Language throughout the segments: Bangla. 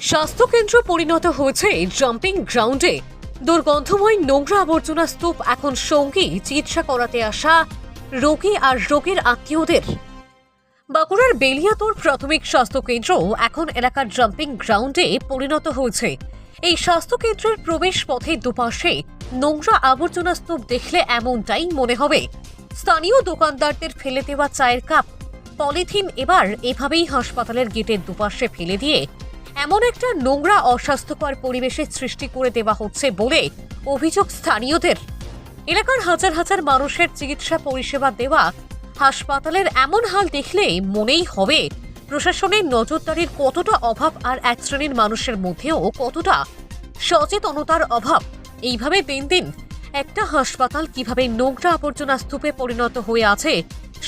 স্বাস্থ্যকেন্দ্র পরিণত হয়েছে জাম্পিং গ্রাউন্ডে দুর্গন্ধময় নোংরা আবর্জনা স্তূপ এখন সঙ্গী চিকিৎসা করাতে আসা রোগী আর রোগীর আত্মীয়দের। বাঁকুড়ার বেলিয়াতোর প্রাথমিক স্বাস্থ্যকেন্দ্র এখন এলাকার জাম্পিং গ্রাউন্ডে পরিণত হয়েছে। এই স্বাস্থ্যকেন্দ্রের প্রবেশ পথে দুপাশে নোংরা আবর্জনা স্তূপ দেখলে এমনটাই মনে হবে। স্থানীয় দোকানদারদের ফেলে দেওয়া চায়ের কাপ, পলিথিন এবার এভাবেই হাসপাতালের গেটের দুপাশে ফেলে দিয়ে এমন একটা নোংরা, অস্বাস্থ্যকর পরিবেশের সৃষ্টি করে দেওয়া হচ্ছে বলে অভিযোগ স্থানীয়দের। এলাকার হাজার হাজার মানুষের চিকিৎসা পরিষেবা দেওয়া, হাসপাতালের এমন হাল দেখলে মনেই হবে, প্রশাসনের নজরদারির কতটা অভাব আর এক শ্রেণির মানুষের মধ্যেও কতটা সচেতনতার অভাব। এইভাবে দিন দিন একটা হাসপাতাল কীভাবে নোংরা আবর্জনা স্তূপে পরিণত হয়ে আছে,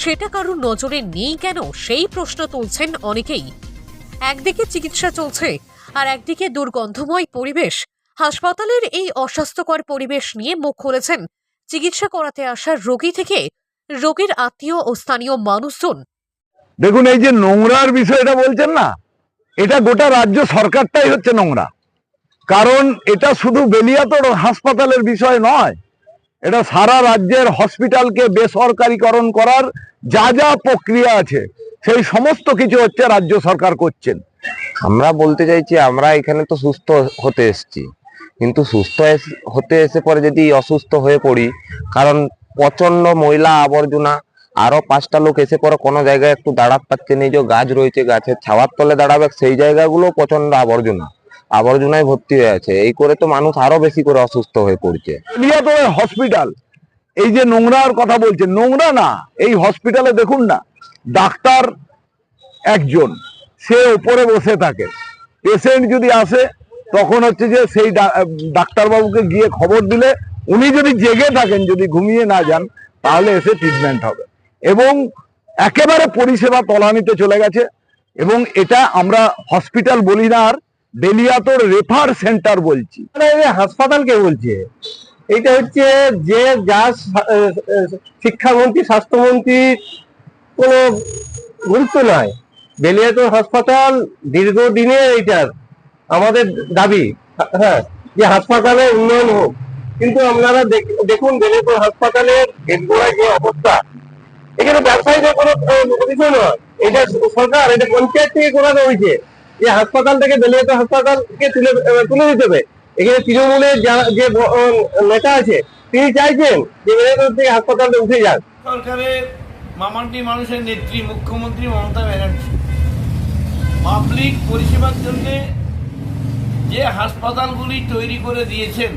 সেটা কারোর নজরে নেই কেন? সেই প্রশ্ন তুলছেন অনেকেই। একদিকে চিকিৎসা চলছে আর একদিকে দুর্গন্ধময় পরিবেশ। হাসপাতালের এই অস্বাস্থ্যকর পরিবেশ নিয়ে মুখ খুলেছেন চিকিৎসা করাতে আসা রোগী থেকে রোগীর আত্মীয় ও স্থানীয় মানুষজন। দেখুন, এই যে নোংরার বিষয়টা বলছেন না, এটা গোটা রাজ্য সরকারটাই হচ্ছে নোংরা। কারণ এটা শুধু বেলিয়াতোর হাসপাতালের বিষয় নয়, এটা সারা রাজ্যের হসপিটালকে বেসরকারীকরণ করার যা যা প্রক্রিয়া আছে সেই সমস্ত কিছু হচ্ছে রাজ্য সরকার করছেন। আমরা বলতে চাইছি, আমরা এখানে তো সুস্থ হতে এসেছি। কিন্তু সুস্থ হতে এসে পরে যদি অসুস্থ হয়ে পড়ি, কারণ প্রচণ্ড ময়লা আবর্জনা, আরও পাঁচটা লোক এসে পরে কোনো জায়গায় একটু দাঁড়াতে পারছে না, এই যে গাছ রয়েছে, গাছের ছাওয়ার তলে দাঁড়াবে, সেই জায়গাগুলো প্রচণ্ড আবর্জনা, আবর্জনায় ভর্তি হয়ে আছে। এই করে তো মানুষ আরও বেশি করে অসুস্থ হয়ে পড়ছে। হসপিটাল। এই যে নোংরার কথা বলছেন, নোংরা না, এই হসপিটালে দেখুন না ডাক্তার একজন, সে উপরে বসে থাকে। পেশেন্ট যদি আসে, তখন হচ্ছে যে সেই ডাক্তারবাবুকে গিয়ে খবর দিলে, উনি যদি জেগে থাকেন, যদি ঘুমিয়ে না যান, তাহলে এসে ট্রিটমেন্ট হবে। এবং একেবারে পরিষেবা তলানিতে চলে গেছে। এবং এটা আমরা হসপিটাল বলি না আর, বেলিয়াতোর রেফার সেন্টার বলছি। হাসপাতাল কে বলছে? এটা হচ্ছে যে যা শিক্ষামন্ত্রী, স্বাস্থ্যমন্ত্রী কোনো গুরুত্ব নয় বেলিয়াতোর হাসপাতাল দীর্ঘদিনের এইটার আমাদের দাবি হ্যাঁ যে হাসপাতালে উন্নয়ন হোক। কিন্তু আপনারা দেখ- দেখুন বেলিয়াতোর হাসপাতালের গেটগোড়ায় যে অবস্থা, এখানে ব্যবসায়ীদের কোনো বিষয় নয়। এটা সরকার, এটা পঞ্চায়েত থেকে করানো হয়েছে। যে হাসপাতাল থেকে বেলিয়াতোর হাসপাতালকে তুলে তুলে দিতে হবে। এখানে তৃণমূলের যে নেতা আছে, তিনি চাইছেন যে বেলিয়াতোর থেকে হাসপাতালটা উঠে যাক। সরকারের মামান্টি মানুষের নেত্রী, মুখ্যমন্ত্রী মমতা ব্যানার্জি। পাবলিক পরিষেবার জন্য যে হাসপাতালগুলি তৈরি করে দিয়েছেন,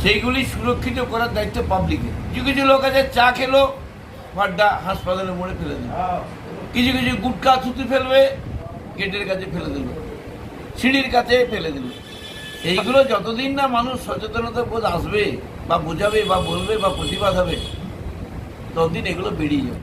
সেইগুলি সুরক্ষিত করার দায়িত্ব পাবলিকের। কিছু কিছু লোক আছে, চা খেলো, ভাড্ডা হাসপাতালের মোড়ে ফেলে দিল কিছু কিছু গুটকা থুতু ফেলবে, গেটের কাছে ফেলে দিল সিঁড়ির কাছে ফেলে দিল এইগুলো যতদিন না মানুষ সচেতনতা বোধ আসবে, বা বোঝাবে, বা বলবে, বা প্রতিবাদ হবে ততদিন এগুলো বেরিয়ে যাবে।